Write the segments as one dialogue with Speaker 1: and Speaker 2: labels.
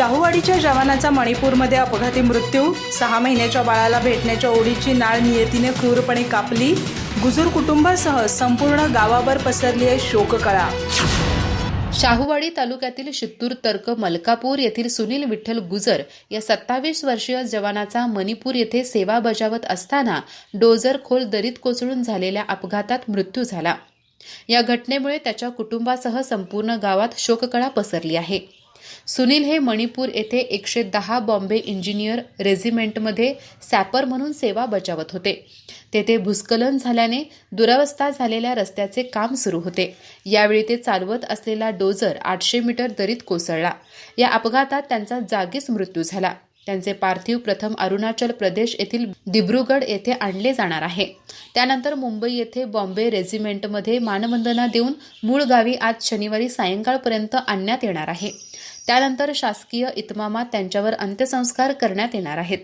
Speaker 1: शाहूवाडीच्या जवानाचा मणिपूरमध्ये अपघाती मृत्यू. सहा महिन्याच्या बाळाला भेटण्याच्या ओढीची नाळ नियतीने क्रूरपणे कापली. गुजूर कुटुंबासह संपूर्ण गावावर पसरली आहे शोककळा.
Speaker 2: शाहूवाडी तालुक्यातील शित्तूर तर्क मलकापूर येथील सुनील विठ्ठल गुजर या सत्तावीस वर्षीय जवानाचा मणिपूर येथे सेवा बजावत असताना डोजर खोल दरीत कोसळून झालेल्या अपघातात मृत्यू झाला. या घटनेमुळे त्याच्या कुटुंबासह संपूर्ण गावात शोककळा पसरली आहे. सुनील हे मणिपूर येथे एकशे दहा बॉम्बे इंजिनियर रेजिमेंटमध्ये सॅपर म्हणून सेवा बजावत होते. तेथे भूस्खलन झाल्याने दुरावस्था झालेल्या रस्त्याचे काम सुरू होते. यावेळी ते चालवत असलेला डोजर आठशे मीटर दरीत कोसळला. या अपघातात त्यांचा जागीच मृत्यू झाला. त्यांचे पार्थिव प्रथम अरुणाचल प्रदेश येथील दिब्रुगड येथे आणले जाणार आहे. त्यानंतर मुंबई येथे बॉम्बे रेजिमेंटमध्ये मानवंदना देऊन मूळ गावी आज शनिवारी सायंकाळपर्यंत आणण्यात येणार आहे. त्यानंतर शासकीय इतमामात त्यांच्यावर अंत्यसंस्कार करण्यात येणार आहेत.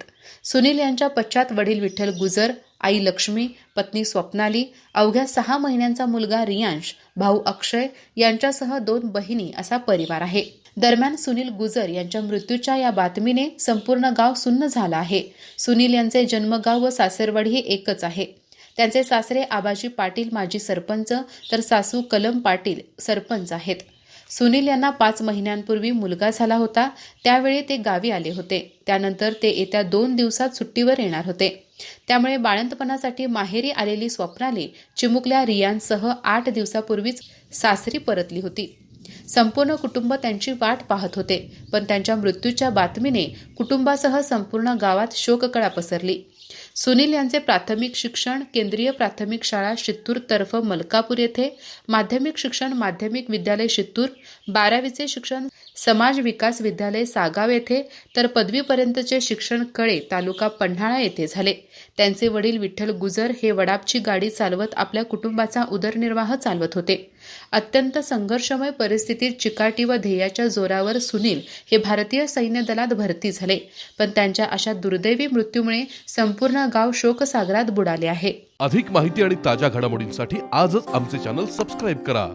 Speaker 2: सुनील यांच्या पश्चात वडील विठ्ठल गुजर आई लक्ष्मी पत्नी स्वप्नाली अवघ्या सहा महिन्यांचा मुलगा रियांश भाऊ अक्षय यांच्यासह दोन बहिणी असा परिवार आहे. दरम्यान सुनील गुजर यांच्या मृत्यूच्या या बातमीने संपूर्ण गाव सुन्न झालं आहे. सुनील यांचे जन्मगाव व सासरवाडी हे एकच आहे. त्यांचे सासरे आबाजी पाटील माजी सरपंच तर सासू कलम पाटील सरपंच आहेत. सुनील यांना पाच महिन्यांपूर्वी मुलगा झाला होता. त्यावेळी ते गावी आले होते. त्यानंतर ते येत्या दोन दिवसात सुट्टीवर येणार होते. त्यामुळे बाळंतपणासाठी माहेरी आलेली स्वप्नाली चिमुकल्या रियांसह आठ दिवसापूर्वीच सासरी परतली होती. संपूर्ण कुटुंब त्यांची वाट पाहत होते पण त्यांच्या मृत्यूच्या बातमीने कुटुंबासह संपूर्ण गावात शोककळा पसरली. सुनील यांचे प्राथमिक शिक्षण केंद्रीय प्राथमिक शाळा शित्तूर तर्फ मलकापूर येथे माध्यमिक शिक्षण माध्यमिक विद्यालय शित्तूर बारावीचे शिक्षण समाज विकास विद्यालय सागाव येथे तर पदवीपर्यंतचे शिक्षण कळे तालुका पन्हाळा येथे झाले. त्यांचे वडील विठ्ठल गुजर हे वडापची गाडी चालवत आपल्या कुटुंबाचा उदरनिर्वाह चालवत होते. अत्यंत संघर्षमय परिस्थितीत चिकाटी व ध्येयाच्या जोरावर सुनील हे भारतीय सैन्य दलात भरती झाले. पण त्यांच्या अशा दुर्दैवी मृत्यूमुळे संपूर्ण गाव शोकसागरात बुडाले आहे.
Speaker 3: अधिक माहिती आणि ताज्या घडामोडींसाठी आजच आमचे चॅनल सबस्क्राईब करा.